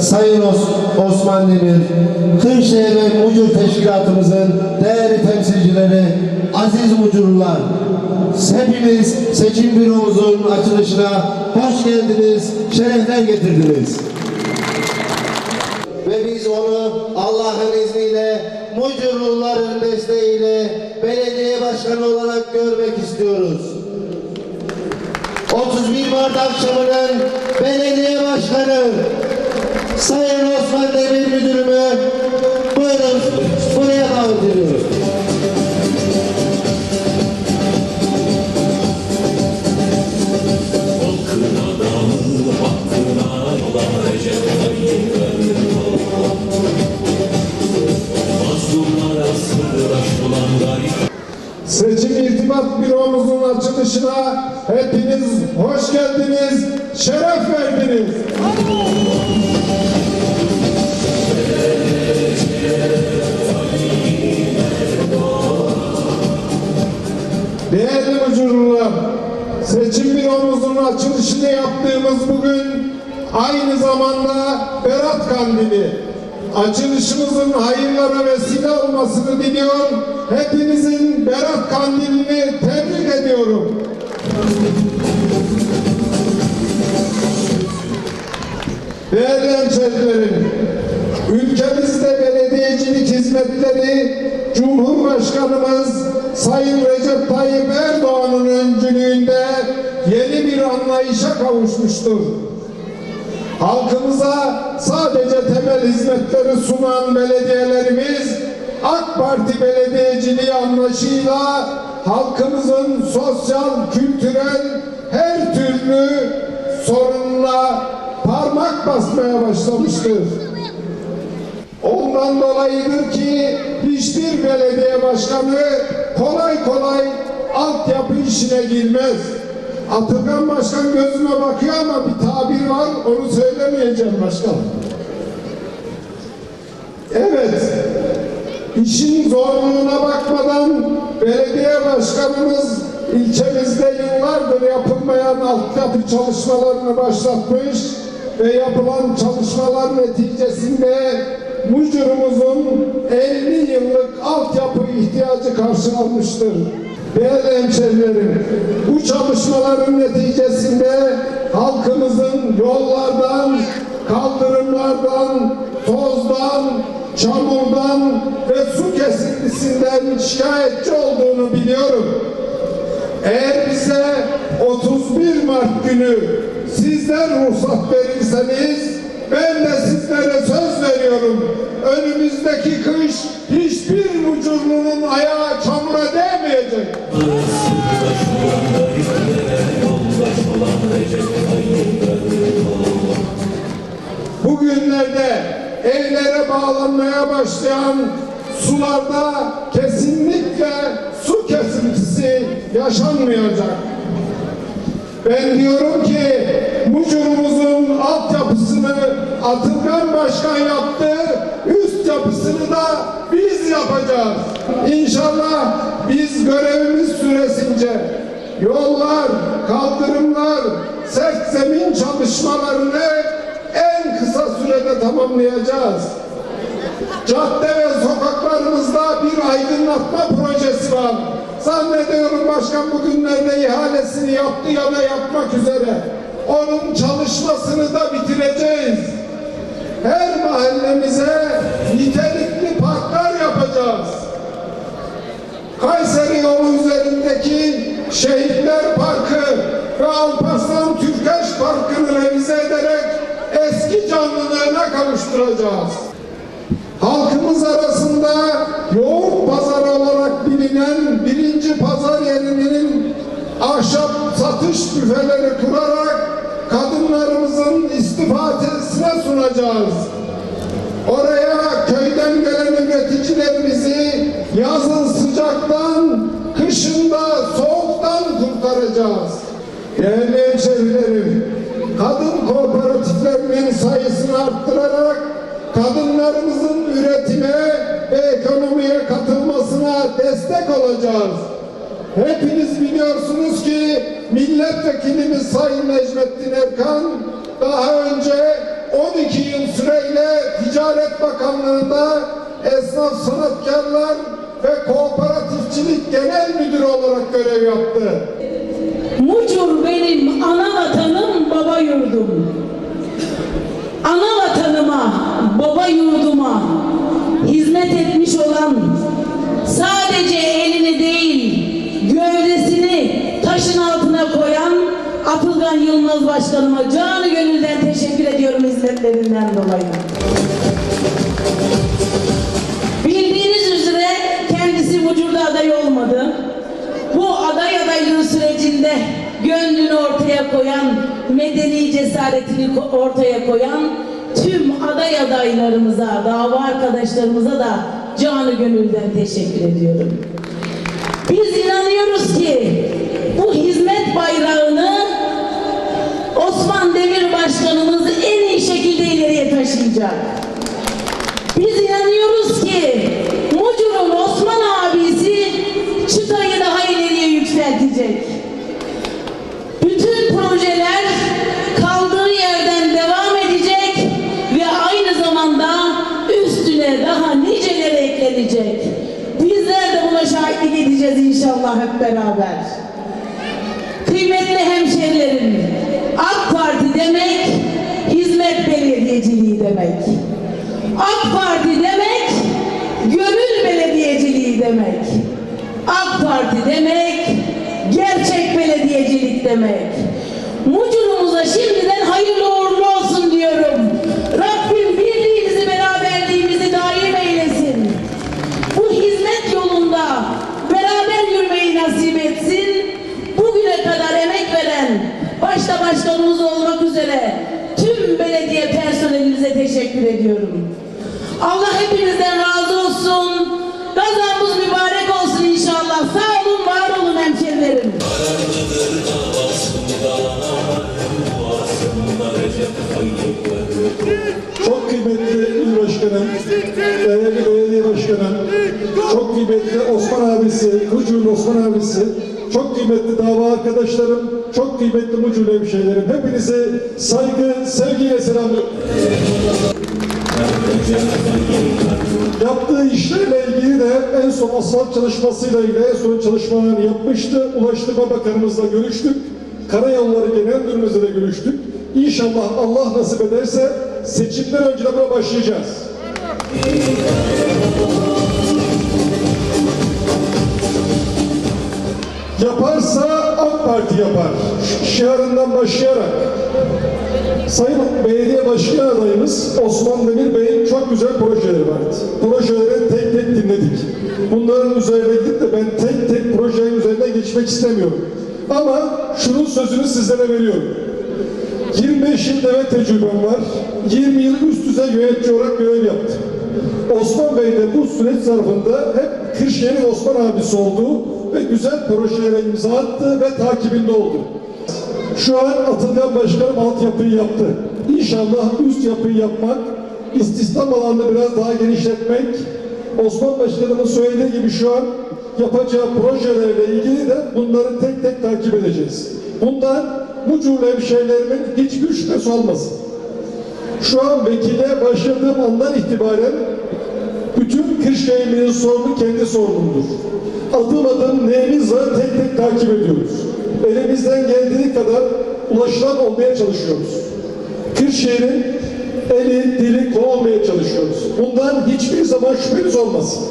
Sayın Os- Osman Demir, Kırşehir ve Mucur Teşkilatımızın değerli temsilcileri, aziz Mucurlular, hepiniz seçim büromuzun açılışına hoş geldiniz, şerefler getirdiniz. Ve biz onu Allah'ın izniyle Mucurluların desteğiyle belediye başkanı olarak görmek istiyoruz. 31 Mart akşamının belediye başkanı Sayın Osman Demir Müdürümü buyurun buraya davet ediyoruz. Seçim İrtibat Büromuzun açılışına hepiniz hoş geldiniz, şeref verdiniz. Mücürler, seçim büromuzun açılışını yaptığımız bugün aynı zamanda Berat Kandili. Açılışımızın hayırlara vesile olmasını diliyor. Hepinizin Berat Kandilini tebrik ediyorum. Değerli hemşehrilerim, ülkemizde belediyecilik hizmetleri Cumhurbaşkanımız Sayın Recep Tayyip bir anlayışa kavuşmuştur. Halkımıza sadece temel hizmetleri sunan belediyelerimiz AK Parti belediyeciliği anlayışıyla halkımızın sosyal, kültürel her türlü sorununa parmak basmaya başlamıştır. Ondan dolayıdır ki hiçbir belediye başkanı kolay kolay altyapı işine girmez. Atılgan Başkan gözüme bakıyor ama bir tabir var onu söylemeyeceğim başkanım. Evet, işin zorluğuna bakmadan belediye başkanımız ilçemizde yıllardır yapılmayan altyapı çalışmalarını başlatmış ve yapılan çalışmalar neticesinde Mucur'umuzun 50 yıllık altyapı ihtiyacı karşılanmıştır. Değerli hemşehrilerim, bu çalışmaların neticesinde halkımızın yollardan, kaldırımlardan, tozdan, çamurdan ve su kesintisinden şikayetçi olduğunu biliyorum. Eğer bize 31 Mart günü sizler ruhsat verirseniz ben de sizlere söz veriyorum. Önümüzdeki kış hiçbir mucurlunun ayağı çamura değmeyecek. Evlere bağlanmaya başlayan sularda kesinlikle su kesintisi yaşanmayacak. Ben diyorum ki Mucur'umuzun altyapısını Atılgan Başkan yaptı, üst yapısını da biz yapacağız. İnşallah biz görevimiz süresince yollar, kaldırımlar, sert zemin çalışmalarını sürede tamamlayacağız. Cadde ve sokaklarımızda bir aydınlatma projesi var. Zannediyorum başkan bugünlerde ihalesini yaptı ya da yapmak üzere. Onun çalışmasını da bitireceğiz. Her mahallemize nitelikli parklar yapacağız. Kayseri yolu üzerindeki Şehitler Parkı ve Alparslan Türkeş Parkı'nı revize ederek eski canlılığına kavuşturacağız. Halkımız arasında yoğurt pazarı olarak bilinen birinci pazar yerinin ahşap satış büfeleri kurarak kadınlarımızın istifadesine sunacağız. Oraya köyden gelen üreticilerimizi yazın sıcaktan, kışında soğuktan kurtaracağız. Değerli hemşehrilerim, kadın kooperatiflerinin sayısını arttırarak kadınlarımızın üretime ve ekonomiye katılmasına destek olacağız. Hepiniz biliyorsunuz ki milletvekilimiz Sayın Necmettin Erkan daha önce 12 yıl süreyle Ticaret Bakanlığı'nda esnaf sanatkarlar ve kooperatifçilik genel müdürü olarak görev yaptı. Mucur benim ana vatanım, baba yurdum. Ana vatanıma, baba yurduma etmiş olan sadece elini değil, gövdesini taşın altına koyan Atılgan Yılmaz Başkanıma canı gönülden teşekkür ediyorum hizmetlerinden dolayı. Bildiğiniz üzere kendisi Mucur'da aday olmadı. Bu aday adaylığı sürecinde gönlünü ortaya koyan, medeni cesaretini ortaya koyan tüm aday adaylarımıza, dava arkadaşlarımıza da canı gönülden teşekkür ediyorum. Biz inanıyoruz ki bu hizmet bayrağını Osman Demir Başkanımız en iyi şekilde ileriye taşıyacak. Biz inanıyoruz ki Mucur'un Osman abisi çıtayı daha ileriye yükseltecek. İnşallah hep beraber. Kıymetli hemşerilerim, AK Parti demek hizmet belediyeciliği demek. AK Parti demek gönül belediyeciliği demek. AK Parti demek gerçek belediyecilik demek. Teşekkür ediyorum. Allah hepinizden razı olsun. Gazamız mübarek olsun inşallah. Sağ olun, var olun hemşerilerim. Çok kıymetli il başkanım, değerli belediye başkanım, çok kıymetli Osman abisi, Mucur'un Osman abisi, çok kıymetli dava arkadaşlarım, çok kıymetli Mucur hemşehrilerim. Hepinizi saygı, sevgiyle selamlıyorum. Yaptığı işlerle ilgili de en son asfalt çalışmasıyla ilgili en son çalışmalarını yapmıştı. Ulaştırma Bakanımızla görüştük. Karayolları Genel Müdürümüzle de görüştük. İnşallah Allah nasip ederse seçimden önce de buna başlayacağız. Yaparsa AK Parti yapar. Şiarından başlayarak Sayın Belediye Başkan adayımız Osman Demir Bey'in çok güzel projeleri vardı. Projeleri tek tek dinledik. Bunların üzerine gidip de ben tek tek projenin üzerinden geçmek istemiyorum. Ama şunun sözünü sizlere veriyorum. 25 yıl devlet tecrübem var. 20 yıl üst düzey yönetici olarak görev yaptım. Osman Bey de bu süreç zarfında hep Kırşehir'in Osman abisi oldu ve güzel projelere imza attı ve takibinde oldu. Şu an Atılgan Başkanım altyapıyı yaptı. İnşallah üst yapıyı yapmak, istihdam alanını biraz daha genişletmek, Osman Başkanımın söylediği gibi şu an yapacağı projelerle ilgili de bunları tek tek takip edeceğiz. Bundan Mucurlu hemşehrilerimin hiçbir şüphesi olmasın. Şu an vekile başladığım andan itibaren bütün Kırşehirli'nin sorunu kendi sorunumdur. Adım adım neyimiz var tek tek takip ediyoruz. Elimizden geldiği kadar ulaşılan olmaya çalışıyoruz. Kırşehir'in eli, dili kolu olmaya çalışıyoruz. Bundan hiçbir zaman şüpheniz olmasın.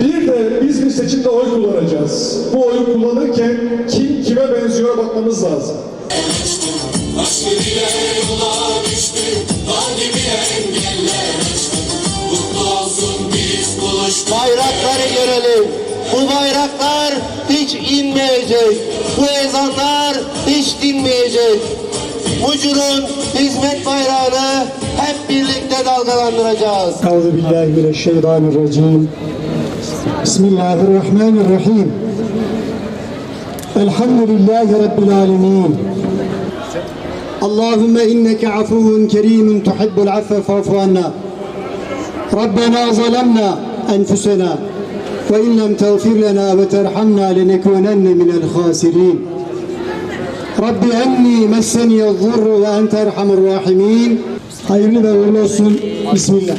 Bir de biz bir seçimde oy kullanacağız. Bu oyu kullanırken kim kime benziyor bakmamız lazım. Aşkı bile yola düştü Dağ gibi engeller aştı Mutlu olsun biz buluştuk Bayrakları görelim. Bu bayraklar hiç inmeyecek. Bu ezanlar hiç dinmeyecek. Mucur'un hizmet bayrağını hep birlikte dalgalandıracağız. Euzu billahi mineşşeytanirracim. Bismillahirrahmanirrahim. Elhamdülillahi rabbil alamin. Allahümme inneke afuvun kerimun tuhibbul affe fa'fu anna. Rabbena zalemna enfusena. وإن لم تغفر لنا وترحمنا لنكونن من الخاسرين رب أني مسني الضر وأنت أرحم الراحمين Hayırlı ve uğurlu olsun. Bismillah.